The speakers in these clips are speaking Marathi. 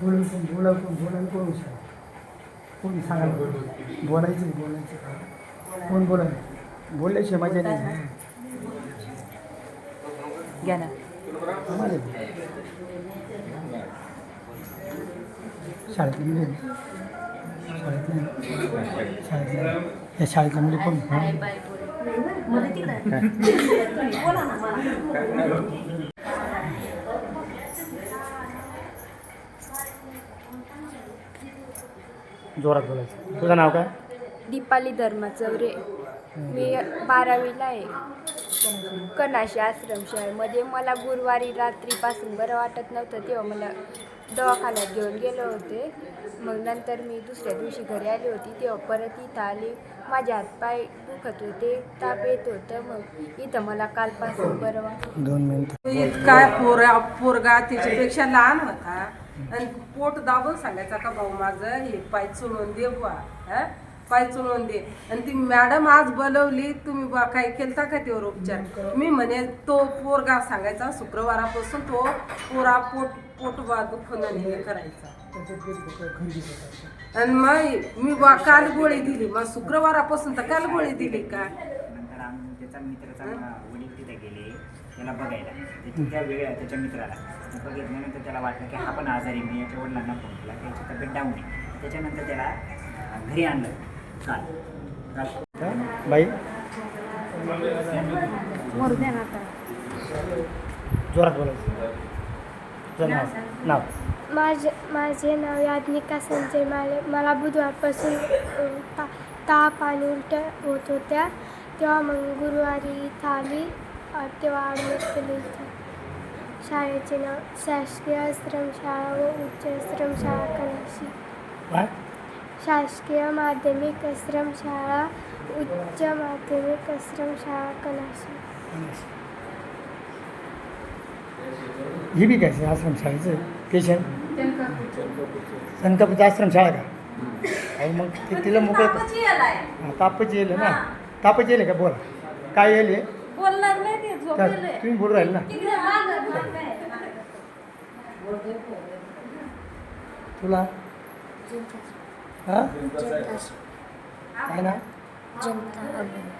बोलून कोण बोला कोण बोलायला कोण हुशार कोण सांगा बोलायचं बोलायचं कोण बोलायला बोलल्याशिवाय मजा नाही घ्या ना. शाळेतली मुली. आहेत. शाळेतल्या शाळेतल्या या शाळेतल्या मुली कोण? जोरात बोलायचं. तुझं नाव काय? दीपाली धर्मा चौरे मी बारावीला आहे. कनाशी आश्रमशाळेमध्ये मला गुरुवारी रात्रीपासून बरं वाटत नव्हतं तेव्हा मला दवाखान्यात घेऊन गेले होते. मग नंतर मी दुसऱ्या दिवशी घरी आली होती तेव्हा परत इथं आली. माझे हातपाय दुखत होते ताप येत होतं. मग इथं मला कालपासून बरं वाटतं दोन मिनिट. इतका पोरा पोरगा तिच्यापेक्षा लहान होता. आणि पोट दाबून सांगायचा का भाऊ माझं हे पाय चुळून दे बुवा हा? पाय चुळून दे. आणि ती मॅडम आज बोलवली तुम्ही बा काय केलता का त्यावर उपचार? मी म्हणे तो पोरगा सांगायचा शुक्रवारापासून तो पोरा पोट पोट बा दुखून आणि हे करायचा. आणि मग मी बा काल गोळी दिली. मग शुक्रवारापासून तर काल गोळी दिली का? त्याचा मित्राचा त्याला बघायला. ते- त्या वेगळ्या त्याच्या मित्राला. मग बघितल्यानंतर त्याला वाटलं की हा पण आजारी मी याच्या वडिलांना फोन केला. त्याची तब्येत डाऊन आहे. त्याच्यानंतर त्याला घरी आणलं. काल. बाई. जोरात बोलायचं. नाव. नाव. माझे माझे नाव याज्ञिका संजय माले मला बुधवारपासून ता ताप आणि उलट्या होत होत्या. तेव्हा मग गुरुवारी इथं आली. तेव्हा ॲडमिट केली इथं शाळेचे नाव शासकीय आश्रमशाळा व उच्च आश्रमशाळा कलाशी काय शासकीय माध्यमिक आश्रमशाळा उच्च माध्यमिक आश्रमशाळा कलाशी ही बी काय आश्रम शाळेचं पेशंट? संकल्पचं आश्रम शाळा का? अहो मग तिला मोकळं तापच येईल ना? तापच येईल का? बोला. काय येईल? बोलणार नाही ते तुम्ही बोलू राहिले ना. तुला? हां? काय ना?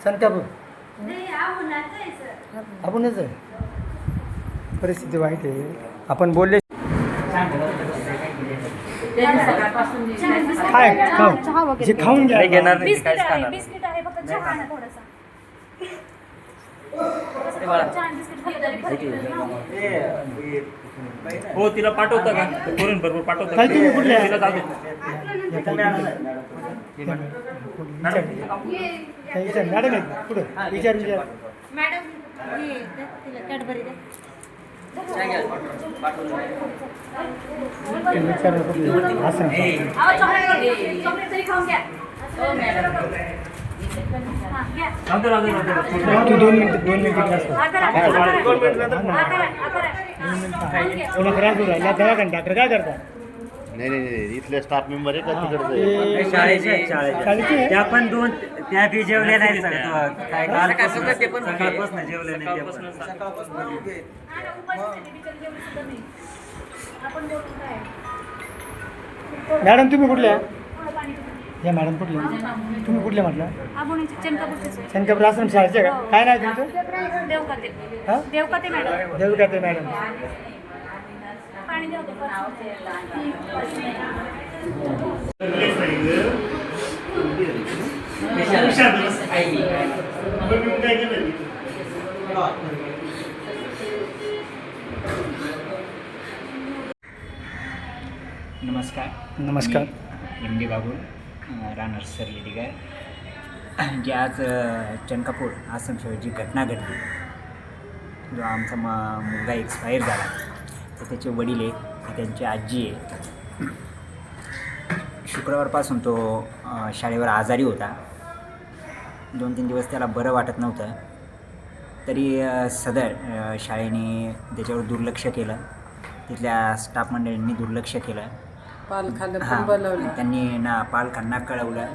संतापूर. आपणच आहे परिस्थिती वाईट आहे. आपण बोलले काय खाऊ. जे खाऊन घ्या. घेणार बिस्किट आहे बिस्किट आहे फक्त चहा आणा थोडासा चहा आणि बिस्किट खाल्लं तरी फरक पडेल. हो तिला पाठवता का? करून बरोबर पाठवता. काय तुम्ही कुठले आहे? तिला जाऊ मॅडम. आहेत? पुढं विचार विचार मॅडम हे द्या तिला कॅडबरी द्या. विचार आश्रम तू दोन मिनिट दोन मिनिट क्लास त्रास राहिला डॉक्टर काय करतात नाही नाही नाही इथले स्टाफ मेंबर आहे का तिकडचे शाळेचे शाळेचे त्या पण दोन त्या बी जेवले नाही काय काल सकाळपासून जेवले नाही पण. नाही. मॅडम तुम्ही कुठल्या या मॅडम कुठल्या? तुम्ही कुठल्या म्हटलं. शंकर आश्रम शाळेचे का? काय नाही तुमचं? देवकाते. हा? देवकाते मॅडम. देऊ का ते मॅडम. पाणी द्या होते नमस्कार. नमस्कार एम डी बाबू राहणार सरली दिगार जी आज चनकापूर आश्रमशाळेत जी घटना घडली. जो आमचा म मुलगा एक्सपायर झाला. तर त्याचे वडील आहे त्यांची आजी आहे. शुक्रवारपासून तो शाळेवर आजारी होता. दोन तीन दिवस त्याला बरं वाटत नव्हतं. तरी सदर शाळेने त्याच्यावर दुर्लक्ष केलं. तिथल्या स्टाफ मंडळींनी दुर्लक्ष केलं. पालखाला पण बोलवलं. त्यांनी ना पालकांना कळवलं.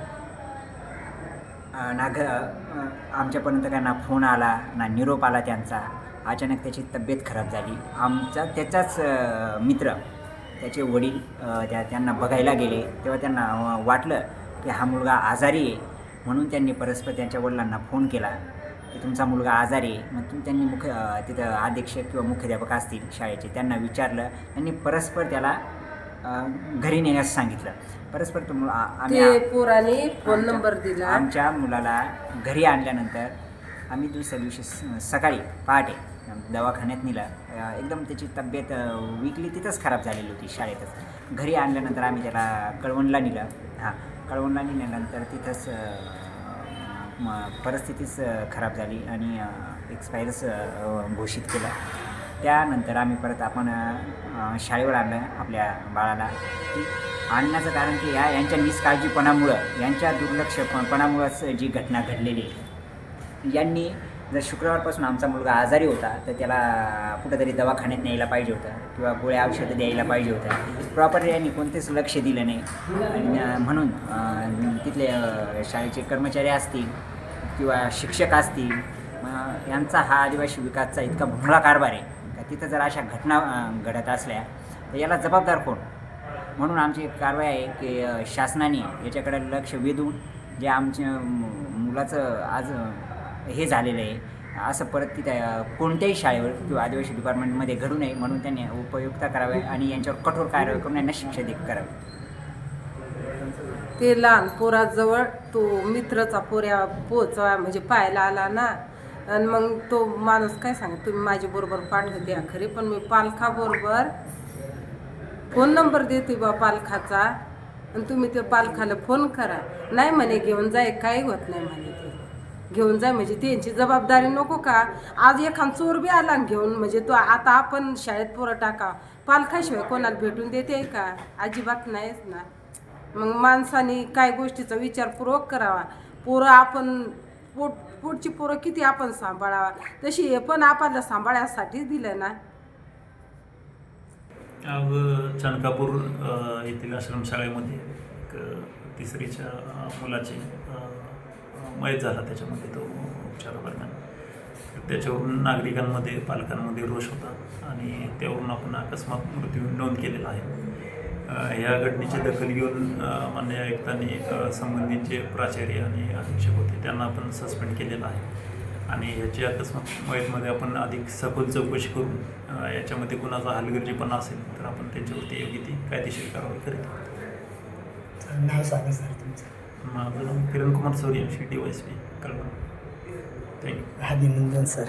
ना घ आमच्यापर्यंत काय ना फोन आला ना निरोप आला त्यांचा. अचानक त्याची तब्येत खराब झाली. आमचा त्याचाच मित्र त्याचे वडील त्या त्यांना बघायला गेले. तेव्हा त्यांना वाटलं की हा मुलगा आजारी आहे. म्हणून त्यांनी परस्पर त्यांच्या वडिलांना फोन केला की तुमचा मुलगा आजारी आहे. मग तुम त्यांनी मुख्य तिथं अधीक्षक किंवा मुख्याध्यापक असतील शाळेचे त्यांना विचारलं. त्यांनी परस्पर त्याला घरी नेण्यास सांगितलं. परस्पर तो मु- आ- आम्ही पोराने फोन नंबर दिला. आमच्या मुलाला घरी आणल्यानंतर आम्ही दुसऱ्या दिवशी सकाळी पहाटे दवाखान्यात नेलं. एकदम त्याची तब्येत विकली तिथंच खराब झालेली होती शाळेतच. घरी आणल्यानंतर आम्ही त्याला कळवणला नेलं. हां कळवणला नेल्यानंतर तिथंच परिस्थितीच खराब झाली आणि एक्सपायरच घोषित केलं. त्यानंतर आम्ही परत आपण शाळेवर आणलं आपल्या बाळाला. की आणण्याचं कारण की या यांच्या निष्काळजीपणामुळं यांच्या दुर्लक्षपणामुळंच जी घटना घडलेली आहे. यांनी जर शुक्रवारपासून आमचा मुलगा आजारी होता तर त्याला कुठंतरी दवाखान्यात न्यायला पाहिजे होतं किंवा गोळ्या औषधं द्यायला पाहिजे होतं. प्रॉपर यांनी कोणतेच लक्ष दिलं नाही. आणि म्हणून तिथले शाळेचे कर्मचारी असतील किंवा शिक्षक असतील यांचा हा आदिवासी विकासचा इतका भोंगळा कारभार आहे. तिथं जर अशा घटना घडत असल्या तर याला जबाबदार कोण? म्हणून आमची कारवाई आहे की शासनाने याच्याकडे लक्ष वेधून जे आमच्या मुलाचं आज हे झालेलं आहे असं परत तिथे कोणत्याही शाळेवर किंवा आदिवासी डिपार्टमेंटमध्ये घडू नये म्हणून त्यांनी उपयुक्त करावे आणि यांच्यावर कठोर कारवाई करून यांना शिक्षा देखील करावी. ते लहान पोराजवळ तो मित्रचा पोऱ्या पोचवा म्हणजे पाहायला आला ना आणि मग तो माणूस काय सांग तुम्ही माझ्याबरोबर पाठवून द्या खरे पण मी पालखाबरोबर फोन नंबर देते बा पालखाचा आणि तुम्ही त्या पालखाला फोन करा. नाही म्हणे घेऊन जाय काही होत नाही म्हणे ते. घेऊन जाय म्हणजे त्यांची जबाबदारी नको का? आज एखाद चोर बी आला आणि घेऊन म्हणजे तो आता आपण शाळेत पोरं टाका पालखाशिवाय कोणाला भेटून देते का? अजिबात नाहीच ना. मग माणसाने काय गोष्टीचा विचारपूर्वक करावा. पोरं आपण पोट पुढची पोरं किती आपण सांभाळावा? तशी हे पण आपल्याला सांभाळण्यासाठीच दिलं ना. चणकापूर येथील आश्रमशाळेमध्ये एक तिसरीच्या मुलाचे मुलाची मयत झाला त्याच्यामध्ये तो उपचारादरम्यान त्याच्यावरून नागरिकांमध्ये पालकांमध्ये रोष होता आणि त्यावरून आपण अकस्मात मृत्यू नोंद केलेला आहे. ह्या घटनेची दखल घेऊन मान्य आयुक्तांनी अ, संबंधित जे प्राचार्य आणि अधीक्षक होते त्यांना आपण सस्पेंड केलेलं आहे. आणि ह्याची अकस्मात मयतमध्ये आपण अधिक सखोल चौकशी करून याच्यामध्ये कुणाचा हलगर्जीपणा असेल तर आपण त्यांच्यावरती योग्य ती कायदेशीर कारवाई करीत आहोत. नाव सांगा सर तुमचं. माझं नाव Kiran Kumar Suryavanshi D Y P Kalwan. Thank you अभिनंदन सर.